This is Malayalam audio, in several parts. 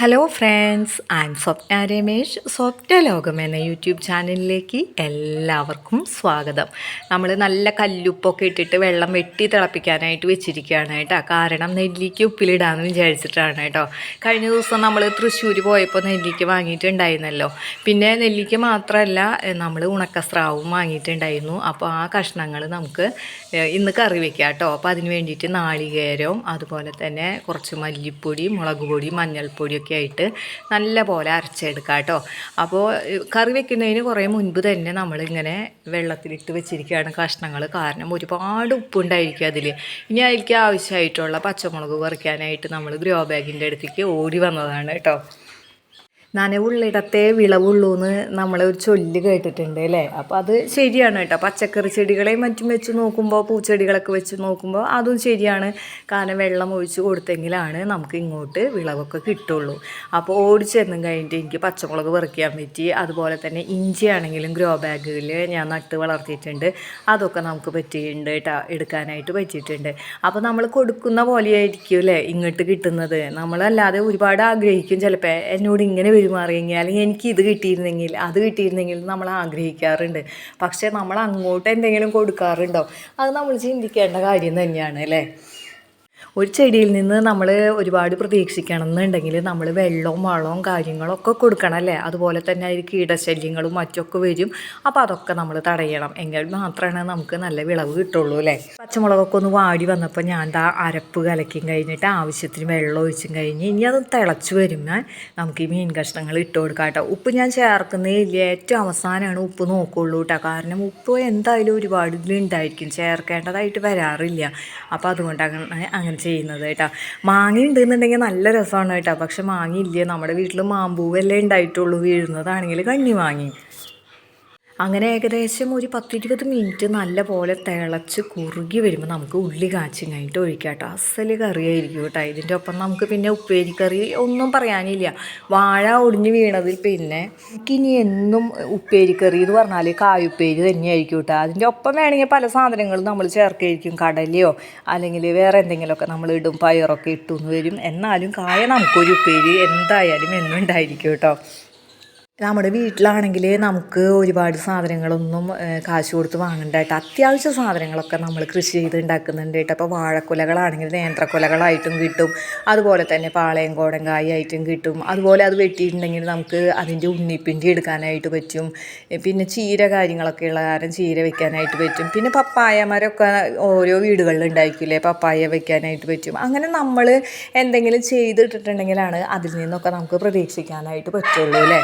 Hello friends I am Swapna Ramesh Swapna Lokam എന്ന യൂട്യൂബ് ചാനലിലേക്ക് എല്ലാവർക്കും സ്വാഗതം. നമ്മൾ നല്ല കല്ലുപ്പൊക്കെ ഇട്ടിട്ട് വെള്ളം വെട്ടി തിളപ്പിക്കാനായിട്ട് വെച്ചിരിക്കുകയാണ് കേട്ടോ കാരണം നെല്ലിക്ക് ഉപ്പിലിടാമെന്ന് വിചാരിച്ചിട്ടാണ് കേട്ടോ. കഴിഞ്ഞ ദിവസം നമ്മൾ തൃശ്ശൂർ പോയപ്പോൾ നെല്ലിക്ക് വാങ്ങിയിട്ടുണ്ടായിരുന്നല്ലോ. പിന്നെ നെല്ലിക്ക് മാത്രമല്ല നമ്മൾ ഉണക്കസ്രാവും വാങ്ങിയിട്ടുണ്ടായിരുന്നു. അപ്പോൾ ആ കഷ്ണങ്ങൾ നമുക്ക് ഇന്ന് കറി വെക്കാം കേട്ടോ. അപ്പോൾ അതിന് വേണ്ടിയിട്ട് നാളികേരവും അതുപോലെ തന്നെ കുറച്ച് മല്ലിപ്പൊടി മുളക് പൊടി മഞ്ഞൾപ്പൊടിയൊക്കെ ആയിട്ട് നല്ല പോലെ അരച്ചെടുക്കാം കേട്ടോ. അപ്പോൾ കറി വെക്കുന്നതിന് കുറേ മുൻപ് തന്നെ നമ്മളിങ്ങനെ വെള്ളത്തിലിട്ട് വെച്ചിരിക്കുകയാണ് കഷ്ണങ്ങൾ കാരണം ഒരുപാട് ഉപ്പുണ്ടായിരിക്കും അതിൽ ഇനി അതിലേക്ക് ആവശ്യമായിട്ടുള്ള പച്ചമുളക് കുറയ്ക്കാനായിട്ട് നമ്മൾ ഗ്രോ ബാഗിന്റെ അടുത്തേക്ക് ഓടി വന്നതാണ് കേട്ടോ. നനവുള്ളിടത്തെ വിളവുള്ളൂ എന്ന് നമ്മളെ ഒരു ചൊല്ല് കേട്ടിട്ടുണ്ട് അല്ലേ? അപ്പോൾ അത് ശരിയാണ് കേട്ടോ. പച്ചക്കറി ചെടികളെയും മറ്റും വെച്ച് നോക്കുമ്പോൾ പൂച്ചെടികളൊക്കെ വെച്ച് നോക്കുമ്പോൾ അതും ശരിയാണ്. കാരണം വെള്ളം ഒഴിച്ച് കൊടുത്തെങ്കിലാണ് നമുക്ക് ഇങ്ങോട്ട് വിളവൊക്കെ കിട്ടുള്ളൂ. അപ്പോൾ ഓടിച്ചെന്നും കഴിഞ്ഞിട്ട് എനിക്ക് പച്ചമുളക് പറിക്കാൻ പറ്റി. അതുപോലെ തന്നെ ഇഞ്ചി ആണെങ്കിലും ഗ്രോ ബാഗിൽ ഞാൻ നട്ട് വളർത്തിയിട്ടുണ്ട്. അതൊക്കെ നമുക്ക് പറ്റിയിട്ടുണ്ട് കേട്ടോ. എടുക്കാനായിട്ട് പറ്റിയിട്ടുണ്ട്. അപ്പോൾ നമ്മൾ കൊടുക്കുന്ന പോലെയായിരിക്കും അല്ലേ ഇങ്ങോട്ട് കിട്ടുന്നത്. നമ്മളല്ലാതെ ഒരുപാട് ആഗ്രഹിക്കും ചിലപ്പോൾ എന്നോട് ഇങ്ങനെ പെരുമാറിയെങ്കിൽ അല്ലെങ്കിൽ എനിക്ക് ഇത് കിട്ടിയിരുന്നെങ്കിൽ അത് കിട്ടിയിരുന്നെങ്കിൽ നമ്മൾ ആഗ്രഹിക്കാറുണ്ട്. പക്ഷേ നമ്മൾ അങ്ങോട്ട് എന്തെങ്കിലും കൊടുക്കാറുണ്ടോ? അത് നമ്മൾ ചിന്തിക്കേണ്ട കാര്യം തന്നെയാണ് അല്ലേ? ഒരു ചെടിയിൽ നിന്ന് നമ്മൾ ഒരുപാട് പ്രതീക്ഷിക്കണം എന്നുണ്ടെങ്കിൽ നമ്മൾ വെള്ളവും വളവും കാര്യങ്ങളൊക്കെ കൊടുക്കണം അല്ലേ? അതുപോലെ തന്നെ അതിൽ കീടശല്യങ്ങളും മറ്റൊക്കെ വരും. അപ്പോൾ അതൊക്കെ നമ്മൾ തടയണം. എങ്കിൽ മാത്രമാണ് നമുക്ക് നല്ല വിളവ് കിട്ടുള്ളൂ അല്ലേ? പച്ചമുളകൊക്കെ ഒന്ന് വാടി വന്നപ്പോൾ ഞാൻ ദാ അരപ്പ് കലക്കും കഴിഞ്ഞിട്ട് ആവശ്യത്തിന് വെള്ളം ഒഴിച്ചും കഴിഞ്ഞ് ഇനി അത് തിളച്ച് വരുമ്പോൾ നമുക്ക് ഈ മീൻ കഷ്ണങ്ങൾ ഇട്ട് കൊടുക്കാം കേട്ടോ. ഉപ്പ് ഞാൻ ചേർക്കുന്നതില്ല ഏറ്റവും അവസാനമാണ് ഉപ്പ് നോക്കുള്ളൂ കേട്ടോ. കാരണം ഉപ്പ് എന്തായാലും ഒരുപാട് ഇതിലുണ്ടായിരിക്കും ചേർക്കേണ്ടതായിട്ട് വരാറില്ല. അപ്പോൾ അതുകൊണ്ടാണ് അങ്ങനെ ചെയ്യുന്നത് കേട്ടോ. മാങ്ങ ഉണ്ടെന്നുണ്ടെങ്കിൽ നല്ല രസമാണ് കേട്ടോ. പക്ഷെ മാങ്ങ ഇല്ല നമ്മുടെ വീട്ടിൽ മാമ്പൂവല്ലേ ഉണ്ടായിട്ടുള്ളൂ. വീഴുന്നതാണെങ്കിൽ കണ്ണി വാങ്ങി അങ്ങനെ ഏകദേശം ഒരു പത്തിരുപത് മിനിറ്റ് നല്ല പോലെ തിളച്ച് കുറുകി വരുമ്പോൾ നമുക്ക് ഉള്ളി കാച്ചി കഴിഞ്ഞിട്ട് ഒഴിക്കാം കേട്ടോ അസൽ കറിയായിരിക്കും കേട്ടോ. ഇതിന്റെ ഒപ്പം നമുക്ക് പിന്നെ ഉപ്പേരിക്കറി ഒന്നും പറയാനില്ല. വാഴ ഒടിഞ്ഞ് വീണതിൽ പിന്നെ ഇനി എന്നും ഉപ്പേരിക്കറി എന്ന് പറഞ്ഞാൽ കായുപ്പേരി തന്നെയായിരിക്കും കേട്ടോ. അതിന്റെ ഒപ്പം വേണമെങ്കിൽ പല സാധനങ്ങളും നമ്മൾ ചേർക്കായിരിക്കും. കടലയോ അല്ലെങ്കിൽ വേറെ എന്തെങ്കിലുമൊക്കെ നമ്മൾ ഇടും. പയറൊക്കെ ഇട്ടു വരും. എന്നാലും കായ നമുക്കൊരു ഉപ്പേരി എന്തായാലും എന്നും ഉണ്ടായിരിക്കും കേട്ടോ. നമ്മുടെ വീട്ടിലാണെങ്കിൽ നമുക്ക് ഒരുപാട് സാധനങ്ങളൊന്നും കാശ് കൊടുത്ത് വാങ്ങണ്ട കേട്ടോ അത്യാവശ്യ സാധനങ്ങളൊക്കെ നമ്മൾ കൃഷി ചെയ്ത് ഉണ്ടാക്കുന്നുണ്ട് കേട്ടോ. അപ്പോൾ വാഴക്കുലകളാണെങ്കിൽ നേന്ത്രക്കുലകളായിട്ടും കിട്ടും. അതുപോലെ തന്നെ പാളയം കോടങ്കായ ആയിട്ടും കിട്ടും. അതുപോലെ അത് വെട്ടിയിട്ടുണ്ടെങ്കിൽ നമുക്ക് അതിന്റെ ഉണ്ണിപ്പിണ്ടി എടുക്കാനായിട്ട് പറ്റും. പിന്നെ ചീര കാര്യങ്ങളൊക്കെ ഉള്ള കാരണം ചീര വെക്കാനായിട്ട് പറ്റും. പിന്നെ പപ്പായ മരമൊക്കെ ഓരോ വീടുകളിൽ ഉണ്ടായിരിക്കില്ലേ പപ്പായ വെക്കാനായിട്ട് പറ്റും. അങ്ങനെ നമ്മൾ എന്തെങ്കിലും ചെയ്തിട്ടിട്ടുണ്ടെങ്കിലാണ് അതിൽ നിന്നൊക്കെ നമുക്ക് പ്രതീക്ഷിക്കാനായിട്ട് പറ്റുള്ളൂ അല്ലേ?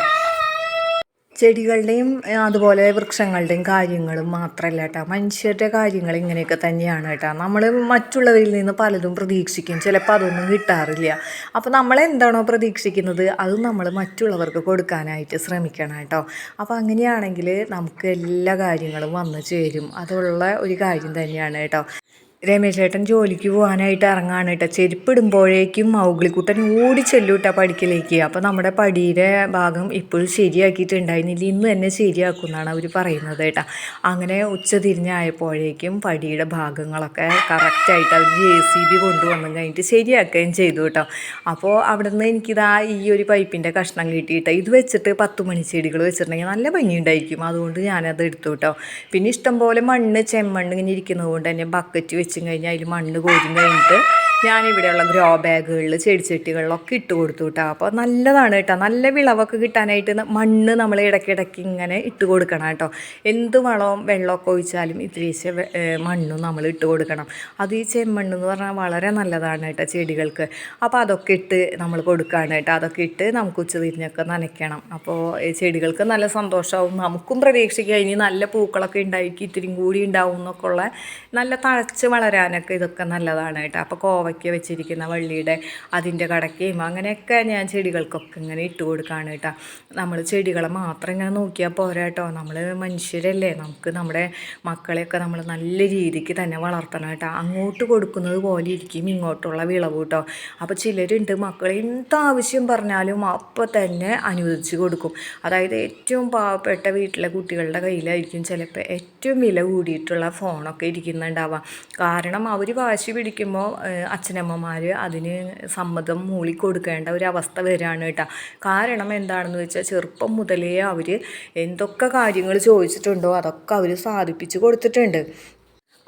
ചെടികളുടെയും അതുപോലെ വൃക്ഷങ്ങളുടെയും കാര്യങ്ങളും മാത്രമല്ല കേട്ടോ. മനുഷ്യരുടെ കാര്യങ്ങൾ ഇങ്ങനെയൊക്കെ തന്നെയാണ് കേട്ടോ. നമ്മൾ മറ്റുള്ളവരിൽ നിന്ന് പലതും പ്രതീക്ഷിക്കും. ചിലപ്പോൾ അതൊന്നും കിട്ടാറില്ല. അപ്പോൾ നമ്മൾ എന്താണോ പ്രതീക്ഷിക്കുന്നത് അത് നമ്മൾ മറ്റുള്ളവർക്ക് കൊടുക്കാനായിട്ട് ശ്രമിക്കണം കേട്ടോ. അപ്പോൾ അങ്ങനെയാണെങ്കിൽ നമുക്ക് എല്ലാ കാര്യങ്ങളും വന്നു ചേരും. അതുള്ള ഒരു കാര്യം തന്നെയാണ് കേട്ടോ. രമേശ് ചേട്ടൻ ജോലിക്ക് പോകാനായിട്ട് ഇറങ്ങാണ് കേട്ടോ. ചെരുപ്പിടുമ്പോഴേക്കും മൗഗ്ലിക്കുട്ടൻ ഓടി ചെല്ലു കേട്ടോ അപ്പോൾ നമ്മുടെ പടിയുടെ ഭാഗം ഇപ്പോഴും ശരിയാക്കിയിട്ടുണ്ടായിരുന്നില്ല. ഇന്ന് തന്നെ ശരിയാക്കും എന്നാണ് അവർ പറയുന്നത് കേട്ടോ. അങ്ങനെ ഉച്ച തിരിഞ്ഞായപ്പോഴേക്കും പടിയുടെ ഭാഗങ്ങളൊക്കെ കറക്റ്റായിട്ട് അവർ ജെ സി ബി കൊണ്ടുവന്നു കഴിഞ്ഞിട്ട് ശരിയാക്കുകയും ചെയ്തു കേട്ടോ. അപ്പോൾ അവിടെ നിന്ന് എനിക്കിതാ ഈ ഒരു പൈപ്പിന്റെ കഷ്ണം കിട്ടിയിട്ട് ഇത് വെച്ചിട്ട് പത്ത് മണി ചെടികൾ വെച്ചിട്ടുണ്ടെങ്കിൽ നല്ല ഭംഗിയുണ്ടായിരിക്കും. അതുകൊണ്ട് ഞാനത് എടുത്തു കേട്ടോ. പിന്നെ ഇഷ്ടംപോലെ മണ്ണ് ചെമ്മണ്ണ് ഇങ്ങനെ ഇരിക്കുന്നത് കൊണ്ട് തന്നെ ബക്കറ്റ് വെച്ചും കഴിഞ്ഞാൽ അതിൽ മണ്ണ് കോരും കഴിഞ്ഞിട്ട് ഞാനിവിടെയുള്ള ഗ്രോ ബാഗുകളിൽ ചെടിച്ചട്ടികളിലൊക്കെ ഇട്ട് കൊടുത്തു കേട്ടോ അപ്പോൾ നല്ലതാണ് കേട്ടോ നല്ല വിളവൊക്കെ കിട്ടാനായിട്ട് മണ്ണ് നമ്മൾ ഇടയ്ക്കിടയ്ക്ക് ഇങ്ങനെ ഇട്ട് കൊടുക്കണം കേട്ടോ എന്ത് വളവും വെള്ളമൊക്കെ ഒഴിച്ചാലും ഇത്തിരീശ മണ്ണും നമ്മൾ ഇട്ട് കൊടുക്കണം. അത് ഈ ചെമ്മണ്ണ് എന്ന് പറഞ്ഞാൽ വളരെ നല്ലതാണ് കേട്ടോ ചെടികൾക്ക്. അപ്പോൾ അതൊക്കെ ഇട്ട് നമ്മൾ കൊടുക്കുകയാണ് കേട്ടോ അതൊക്കെ ഇട്ട് നമുക്ക് ഉച്ച തിരിഞ്ഞൊക്കെ നനയ്ക്കണം അപ്പോൾ ചെടികൾക്ക് നല്ല സന്തോഷമാവും നമുക്കും പ്രതീക്ഷിക്കുക ഇനി നല്ല പൂക്കളൊക്കെ ഉണ്ടായിരിക്കും ഇത്തിരിയും കൂടി ഉണ്ടാവും എന്നൊക്കെ ഉള്ള നല്ല തഴച്ച് വളരാനൊക്കെ ഇതൊക്കെ നല്ലതാണ് കേട്ടോ അപ്പോൾ കോവയ്ക്ക വെച്ചിരിക്കുന്ന വള്ളിയുടെ അതിന്റെ കടക്കയും അങ്ങനെയൊക്കെ ഞാൻ ചെടികൾക്കൊക്കെ ഇങ്ങനെ ഇട്ട് കൊടുക്കുകയാണ് കേട്ടോ. നമ്മൾ ചെടികളെ മാത്രം ഇങ്ങനെ നോക്കിയാൽ പോരാ കേട്ടോ. നമ്മൾ മനുഷ്യരല്ലേ. നമുക്ക് നമ്മുടെ മക്കളെയൊക്കെ നമ്മൾ നല്ല രീതിക്ക് തന്നെ വളർത്തണം കേട്ടോ. അങ്ങോട്ട് കൊടുക്കുന്നത് പോലെ ഇരിക്കും ഇങ്ങോട്ടുള്ള വിളവ് കേട്ടോ. അപ്പോൾ ചിലരുണ്ട് മക്കൾ എന്താവശ്യം പറഞ്ഞാലും അപ്പോൾ തന്നെ അനുവദിച്ച് കൊടുക്കും. അതായത് ഏറ്റവും പാവപ്പെട്ട വീട്ടിലെ കുട്ടികളുടെ കയ്യിലായിരിക്കും ചിലപ്പോൾ ഏറ്റവും വില കൂടിയിട്ടുള്ള ഫോണൊക്കെ ഇരിക്കുന്നുണ്ടാവാം കാരണം അവർ വാശി പിടിക്കുമ്പോൾ അച്ഛനമ്മമാർ അതിന് സമ്മതം മൂളി കൊടുക്കേണ്ട ഒരു അവസ്ഥ വരികയാണ് കേട്ടോ. കാരണം എന്താണെന്ന് വെച്ചാൽ ചെറുപ്പം മുതലേ അവർ എന്തൊക്കെ കാര്യങ്ങൾ ചോദിച്ചിട്ടുണ്ടോ അതൊക്കെ അവർ സാധിപ്പിച്ച് കൊടുത്തിട്ടുണ്ട്.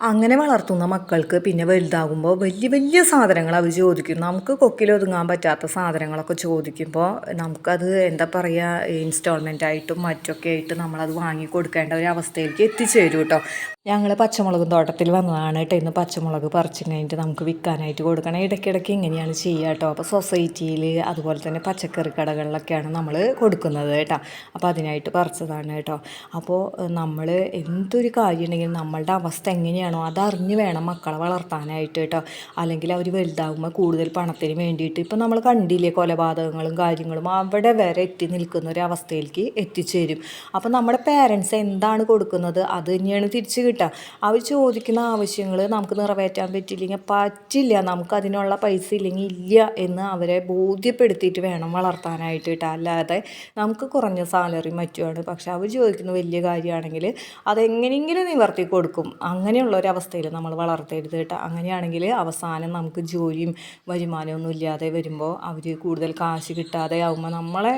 അങ്ങനെ വളർത്തുന്ന മക്കൾക്ക് പിന്നെ വലുതാകുമ്പോൾ വലിയ വലിയ സാധനങ്ങൾ അവർ ചോദിക്കും. നമുക്ക് കൊക്കിലൊതുങ്ങാൻ പറ്റാത്ത സാധനങ്ങളൊക്കെ ചോദിക്കുമ്പോൾ നമുക്കത് എന്താ പറയുക ഇൻസ്റ്റാൾമെന്റ് ആയിട്ടും മറ്റൊക്കെ ആയിട്ട് നമ്മളത് വാങ്ങി കൊടുക്കേണ്ട ഒരു അവസ്ഥയിലേക്ക് എത്തിച്ചേരും കേട്ടോ. ഞങ്ങൾ പച്ചമുളക് തോട്ടത്തിൽ വന്നതാണ് കേട്ടോ. ഇന്ന് പച്ചമുളക് പറിച്ചു കഴിഞ്ഞിട്ട് നമുക്ക് വിൽക്കാനായിട്ട് കൊടുക്കണം. ഇടയ്ക്കിടയ്ക്ക് ഇങ്ങനെയാണ് ചെയ്യുക കേട്ടോ. അപ്പോൾ സൊസൈറ്റിയിൽ അതുപോലെ തന്നെ പച്ചക്കറി കടകളിലൊക്കെയാണ് നമ്മൾ കൊടുക്കുന്നത് കേട്ടോ. അപ്പോൾ അതിനായിട്ട് പറിച്ചതാണ് കേട്ടോ. അപ്പോൾ നമ്മൾ എന്തൊരു കാര്യമുണ്ടെങ്കിലും നമ്മളുടെ അവസ്ഥ എങ്ങനെയാണോ അതറിഞ്ഞ് വേണം മക്കളെ വളർത്താനായിട്ട് കേട്ടോ. അല്ലെങ്കിൽ അവർ വലുതാകുമ്പോൾ കൂടുതൽ പണത്തിന് വേണ്ടിയിട്ട്. ഇപ്പം നമ്മൾ കണ്ടില്ലേ കൊലപാതകങ്ങളും കാര്യങ്ങളും. അവിടെ വരെ എത്തി നിൽക്കുന്ന ഒരു അവസ്ഥയിലേക്ക് എത്തിച്ചേരും. അപ്പം നമ്മുടെ പേരൻസ് എന്താണ് കൊടുക്കുന്നത്? അത് തന്നെയാണ് തിരിച്ച് കിട്ടുക. അവർ ചോദിക്കുന്ന ആവശ്യങ്ങൾ നമുക്ക് നിറവേറ്റാൻ പറ്റില്ലെങ്കിൽ പറ്റില്ല. നമുക്ക് അതിനുള്ള പൈസ ഇല്ലെങ്കിൽ ഇല്ല എന്ന് അവരെ ബോധ്യപ്പെടുത്തിയിട്ട് വേണം വളർത്താനായിട്ട് കേട്ടോ. അല്ലാതെ നമുക്ക് കുറഞ്ഞ സാലറി മറ്റുമാണ് പക്ഷെ അവർ ചോദിക്കുന്ന വലിയ കാര്യമാണെങ്കിൽ അതെങ്ങനെയെങ്കിലും നിവർത്തി കൊടുക്കും. അങ്ങനെയുള്ള ഒരു അവസ്ഥയിൽ നമ്മൾ വളർത്തരുത് കേട്ടോ. അങ്ങനെയാണെങ്കിൽ അവസാനം നമുക്ക് ജോലിയും വരുമാനമൊന്നും ഇല്ലാതെ വരുമ്പോൾ അവർ കൂടുതൽ കാശ് കിട്ടാതെ ആകുമ്പോൾ നമ്മളെ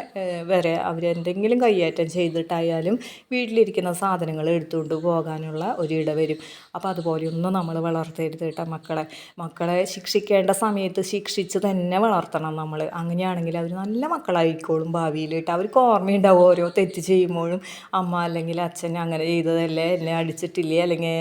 വരെ വരെ അവരെന്തെങ്കിലും കയ്യേറ്റം ചെയ്തിട്ടായാലും വീട്ടിലിരിക്കുന്ന സാധനങ്ങൾ എടുത്തുകൊണ്ട് പോകാനുള്ള ഒരിട വരും. അപ്പോൾ അതുപോലെയൊന്നും നമ്മൾ വളർത്തരുത് കേട്ടോ മക്കളെ. മക്കളെ ശിക്ഷിക്കേണ്ട സമയത്ത് ശിക്ഷിച്ച് തന്നെ വളർത്തണം നമ്മൾ. അങ്ങനെയാണെങ്കിൽ അവർ നല്ല മക്കളായിക്കോളും ഭാവിയിൽ കേട്ടോ. അവർക്ക് ഓർമ്മയുണ്ടാവും ഓരോ തെറ്റ് ചെയ്യുമ്പോഴും അമ്മ അല്ലെങ്കിൽ അച്ഛൻ അങ്ങനെ ചെയ്തതല്ലേ എന്നെ അടിച്ചിട്ടില്ലേ അല്ലെങ്കിൽ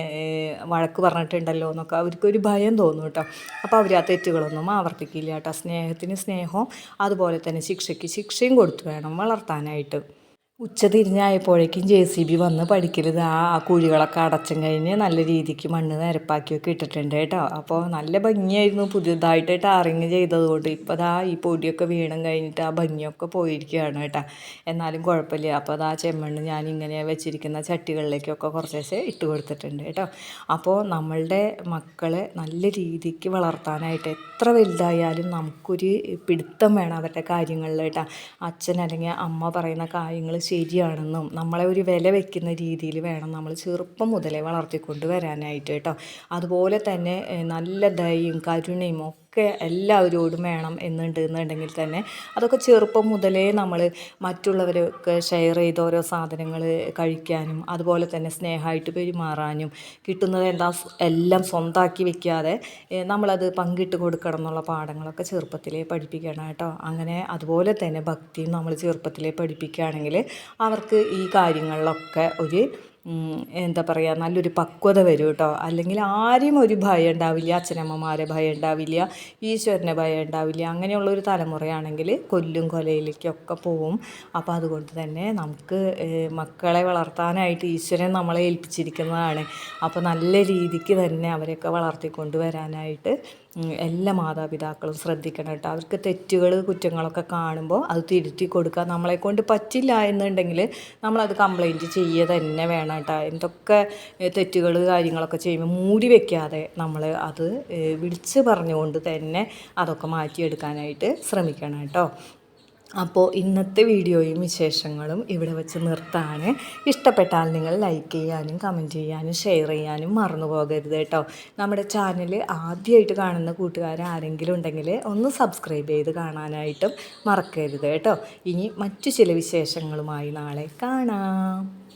വഴക്ക് പറഞ്ഞിട്ടുണ്ടല്ലോ എന്നൊക്കെ അവർക്കൊരു ഭയം തോന്നും കേട്ടോ. അപ്പോൾ അവർ ആ തെറ്റുകളൊന്നും ആവർത്തിക്കില്ല കേട്ടോ. സ്നേഹത്തിന് സ്നേഹവും അതുപോലെ തന്നെ ശിക്ഷയ്ക്ക് ശിക്ഷയും കൊടുത്തു വേണം വളർത്താനായിട്ട്. ഉച്ച തിരിഞ്ഞായപ്പോഴേക്കും ജെ സി ബി വന്ന് പഠിക്കരുത്. ആ ആ കുഴികളൊക്കെ അടച്ചും കഴിഞ്ഞ് നല്ല രീതിക്ക് മണ്ണ് നിരപ്പാക്കിയൊക്കെ ഇട്ടിട്ടുണ്ട് കേട്ടോ. അപ്പോൾ നല്ല ഭംഗിയായിരുന്നു പുതിയതായിട്ട് ടാറിങ് ചെയ്തതുകൊണ്ട്. ഇപ്പോൾ ദാ ഈ പൊടിയൊക്കെ വീണം കഴിഞ്ഞിട്ട് ആ ഭംഗിയൊക്കെ പോയിരിക്കുകയാണ് കേട്ടോ. എന്നാലും കുഴപ്പമില്ല. അപ്പോൾ അതാ ചെമ്മണ്ണ് ഞാൻ ഇങ്ങനെ വെച്ചിരിക്കുന്ന ചട്ടികളിലേക്കൊക്കെ കുറച്ചേശ്ശെ ഇട്ട് കൊടുത്തിട്ടുണ്ട് കേട്ടോ. അപ്പോൾ നമ്മളുടെ മക്കളെ നല്ല രീതിക്ക് വളർത്താനായിട്ട് എത്ര വലുതായാലും നമുക്കൊരു പിടുത്തം വേണം അവരുടെ കാര്യങ്ങളിൽ കേട്ടോ. അച്ഛൻ അല്ലെങ്കിൽ അമ്മ പറയുന്ന കാര്യങ്ങൾ ശരിയാണെന്നും നമ്മളെ ഒരു വില വെക്കുന്ന രീതിയിൽ വേണം നമ്മൾ ചെറുപ്പം മുതലേ വളർത്തിക്കൊണ്ട് വരാനായിട്ട് കേട്ടോ. അതുപോലെ തന്നെ നല്ല ദയയും കരുണയും ഒക്കെ എല്ലാവരോടും വേണം എന്നുണ്ട് എന്നുണ്ടെങ്കിൽ തന്നെ അതൊക്കെ ചെറുപ്പം മുതലേ നമ്മൾ മറ്റുള്ളവരൊക്കെ ഷെയർ ചെയ്ത് ഓരോ സാധനങ്ങൾ കഴിക്കാനും അതുപോലെ തന്നെ സ്നേഹമായിട്ട് പെരുമാറാനും കിട്ടുന്നത് എന്താ എല്ലാം സ്വന്തമാക്കി വെക്കാതെ നമ്മളത് പങ്കിട്ട് കൊടുക്കണം എന്നുള്ള പാഠങ്ങളൊക്കെ ചെറുപ്പത്തിലേ പഠിപ്പിക്കണം കേട്ടോ. അങ്ങനെ അതുപോലെ തന്നെ ഭക്തിയും നമ്മൾ ചെറുപ്പത്തിലേ പഠിപ്പിക്കുകയാണെങ്കിൽ അവർക്ക് ഈ കാര്യങ്ങളിലൊക്കെ ഒരു എന്താ പറയുക നല്ലൊരു പക്വത വരും കേട്ടോ അല്ലെങ്കിൽ ആരും ഒരു ഭയം ഉണ്ടാവില്ല അച്ഛനമ്മമാരെ ഭയം ഉണ്ടാവില്ല ഈശ്വരനെ ഭയം ഉണ്ടാവില്ല അങ്ങനെയുള്ള ഒരു തലമുറയാണെങ്കിൽ കൊല്ലും കൊലയിലേക്കൊക്കെ പോവും. അപ്പോൾ അതുകൊണ്ട് തന്നെ നമുക്ക് മക്കളെ വളർത്താനായിട്ട് ഈശ്വരൻ നമ്മളെ ഏൽപ്പിച്ചിരിക്കുന്നതാണ്. അപ്പോൾ നല്ല രീതിക്ക് തന്നെ അവരെയൊക്കെ വളർത്തിക്കൊണ്ട് വരാനായിട്ട് എല്ലാ മാതാപിതാക്കളും ശ്രദ്ധിക്കണം കേട്ടോ. അവർക്ക് തെറ്റുകൾ കുറ്റങ്ങളൊക്കെ കാണുമ്പോൾ അത് തിരുത്തി കൊടുക്കുക. നമ്മളെ കൊണ്ട് പറ്റില്ല എന്നുണ്ടെങ്കിൽ നമ്മളത് കംപ്ലൈന്റ് ചെയ്യുക തന്നെ വേണം കേട്ടോ. എന്തൊക്കെ തെറ്റുകൾ കാര്യങ്ങളൊക്കെ ചെയ്യുമ്പോൾ മൂടി വെക്കാതെ നമ്മൾ അത് വിളിച്ച് പറഞ്ഞുകൊണ്ട് തന്നെ അതൊക്കെ മാറ്റിയെടുക്കാനായിട്ട് ശ്രമിക്കണം കേട്ടോ. അപ്പോൾ ഇന്നത്തെ വീഡിയോയും വിശേഷങ്ങളും ഇവിടെ വെച്ച് നിർത്താണ്. ഇഷ്ടപ്പെട്ടാൽ നിങ്ങൾ ലൈക്ക് ചെയ്യാനും കമന്റ് ചെയ്യാനും ഷെയർ ചെയ്യാനും മറന്നു പോകരുത് കേട്ടോ. നമ്മുടെ ചാനൽ ആദ്യമായിട്ട് കാണുന്ന കൂട്ടുകാർ ആരെങ്കിലും ഉണ്ടെങ്കിൽ ഒന്ന് സബ്സ്ക്രൈബ് ചെയ്ത് കാണാനായിട്ടും മറക്കരുത് കേട്ടോ. ഇനി മറ്റു ചില വിശേഷങ്ങളുമായി നാളെ കാണാം.